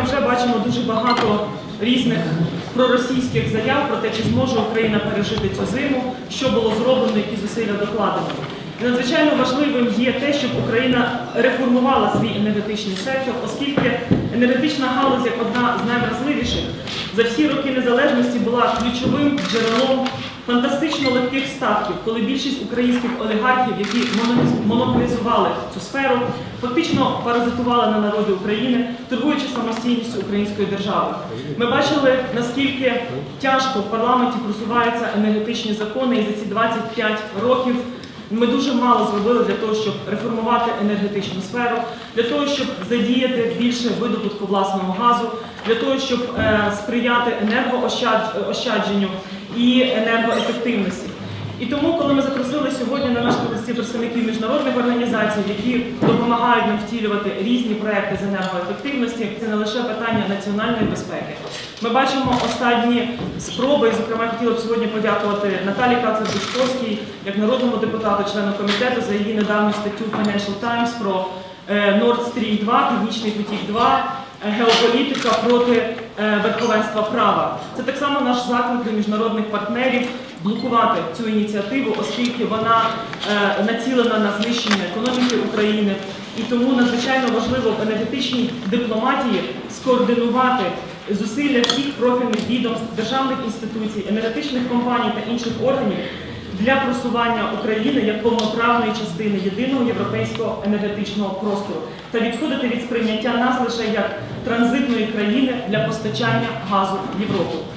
ми вже бачимо дуже багато різних проросійських заяв про те, чи зможе Україна пережити цю зиму, що було зроблено, які зусилля докладено. Надзвичайно важливим є те, щоб Україна реформувала свій енергетичний сектор, оскільки енергетична галузь як одна з за всі роки незалежності була ключовим джерелом фантастично легких статків, коли більшість українських олігархів, які монополіз- монополізували цю сферу, фактично паразитували на народи України, торгуючи самостійністю української держави. Ми бачили, наскільки тяжко в парламенті просуваються енергетичні закони, і за ці 25 років ми дуже мало зробили для того, щоб реформувати енергетичну сферу, для того, щоб задіяти більше видобутку власного газу, для того, щоб е, сприяти енергоощадженню і енергоефективності. І тому, коли ми запросили сьогодні на наш протесті представників міжнародних організацій, які допомагають нам втілювати різні проекти з енергоефективності, це не лише питання національної безпеки. Ми бачимо останні спроби, і, зокрема, хотіла б сьогодні подякувати Наталі Кацер-Бушковській, як народному депутату, члену комітету, за її недавню статтю Financial Times про е, Nord Stream 2, Північний потік 2, е, геополітика проти верховенства права. Це так само наш заклик до міжнародних партнерів блокувати цю ініціативу, оскільки вона е, націлена на знищення економіки України. І тому надзвичайно важливо в енергетичній дипломатії скоординувати зусилля всіх профільних відомств, державних інституцій, енергетичних компаній та інших органів для просування України як повноправної частини єдиного європейського енергетичного простору та відходити від сприйняття нас лише як транзитної країни для постачання газу в Європу.